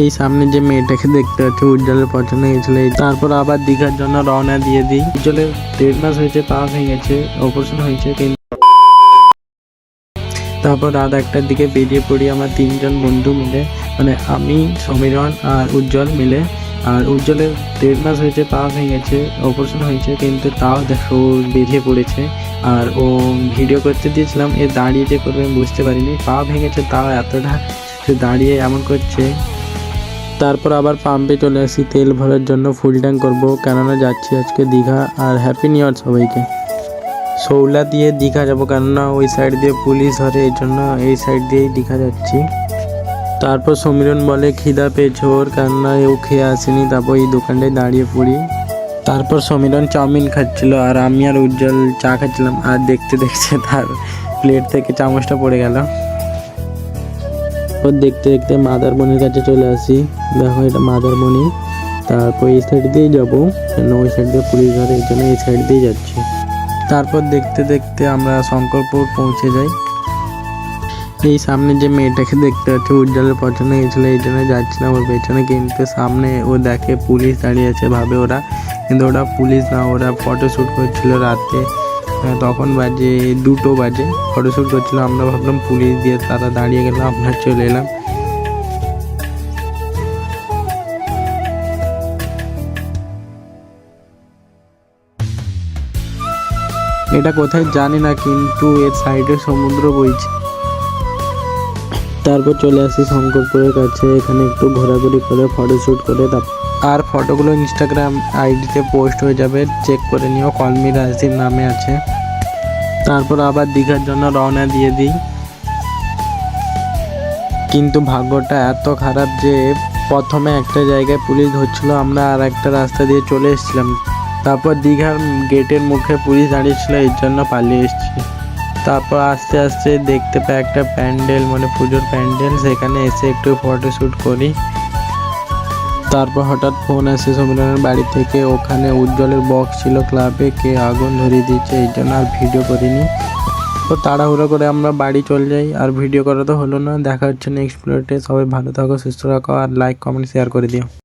এই সামনে যে মেয়েটাকে দেখতে পাচ্ছি, উজ্জ্বলের পছন্দ হয়েছিল। তারপর আবার দীঘার জন্য রওনা দিয়ে দিই। উজ্জ্বলের দেড় মাস হয়েছে পা ভেঙেছে অপারেশন হয়েছে কিন্তু তারপর রাত একটার দিকে বেরিয়ে পড়ি আমার তিনজন বন্ধু মিলে। মানে আমি, সমীরণ আর উজ্জ্বল মিলে। আর উজ্জ্বলের দেড় মাস হয়েছে পা ভেঙেছে অপারেশন হয়েছে, কিন্তু তাও দেখো বেরিয়ে পড়েছে। আর ও ভিডিও করতে দিয়েছিলাম, এ দাঁড়িয়ে যে করবে আমি বুঝতে পারিনি। পা ভেঙেছে, তাও এতটা সে দাঁড়িয়ে এমন করছে। তারপর আবার পাম্পে চলে আসি, তেল ভরার জন্য ফুল ট্যাঙ্ক করব। কেননা যাচ্ছি আজকে দীঘা, আর হ্যাপি নিউ ইয়ার সবাইকে। শৌলা দিয়ে দীঘা যাব, কেননা ওই সাইড দিয়ে পুলিশ ধরে, এই জন্য এই সাইড দিয়েই দীঘা যাচ্ছি। তারপর সমীরণ বলে, খিদা পেয়েছে ওর, কেননা ও খেয়ে আসেনি, তারপর এই দোকানটায় দাঁড়িয়ে পড়ি। তারপর সমীরণ চাউমিন খাচ্ছিল, আর আমি আর উজ্জ্বল চা খাচ্ছিলাম, আর দেখতে দেখতে তার প্লেট থেকে চামচটা পড়ে গেল। তারপর দেখতে দেখতে মাদারমণির কাছে চলে আসি। দেখো এটা মাদারমণি তারপর এই সাইড দিয়ে যাব। কেন ওই সাইড দিয়ে পুলিশ ধরে, এই জন্য এই সাইড দিয়ে যাচ্ছি। তারপর দেখতে দেখতে আমরা শঙ্করপুর পৌঁছে যাই। এই সামনে যে মেয়েটাকে দেখতে পাচ্ছি উজ্জ্বলের পছন্দ হয়েছিল, এই জন্য যাচ্ছিলাম ওর পেছনে কিন্তু সামনে ও দেখে পুলিশ দাঁড়িয়ে আছে, ভাবে ওরা। কিন্তু ওরা পুলিশ না, ওরা ফটো শ্যুট করছিল রাতে। তখন বাজে দুটো বাজে। ফটোশ্যুট করছিলাম করছিল আমরা ভাবলাম পুলিশ দিয়ে তারা দাঁড়িয়ে গেল, আমরা চলে এলাম। এটা কোথায় জানি না, কিন্তু এর সাইডে সমুদ্র বইছে। তারপর চলে আসি শঙ্করপুরের কাছে। এখানে একটু ঘোরাঘুরি করে ফটো শ্যুট করে আর ফটোগুলো ইনস্টাগ্রাম আইডিতে পোস্ট হয়ে যাবে। চেক করে নিও কলমি রাজদীপ নামে আছে। তারপর আবার দীঘার জন্য রওনা দিয়ে দিই। কিন্তু ভাগ্যটা এত খারাপ যে প্রথমে একটা জায়গায় পুলিশ ধরছিল, আমরা আর একটা রাস্তা দিয়ে চলে এসেছিলাম। তারপর দীঘার গেটের মুখে পুলিশ দাঁড়িয়েছিল এর জন্য পালিয়ে এসেছি। তারপর আস্তে আস্তে দেখতে পাই একটা প্যান্ডেল মানে পুজোর প্যান্ডেল। সেখানে এসে একটু ফটো শ্যুট করি। তারপর হঠাৎ ফোন আসে সমীরনের বাড়ি থেকে। ওখানে উজ্জ্বলের বক্স ছিল ক্লাবে কে আগুন ধরিয়ে দিয়েছে এই জন্য আর ভিডিও করিনি। তো তাড়াহুড়ো করে আমরা বাড়ি চলে যাই। আর ভিডিও করা তো হলো না। দেখা হচ্ছে নেক্সট প্লেটে সবাই ভালো থাকো, সুস্থ থাকো। আর লাইক কমেন্ট শেয়ার করে দিও।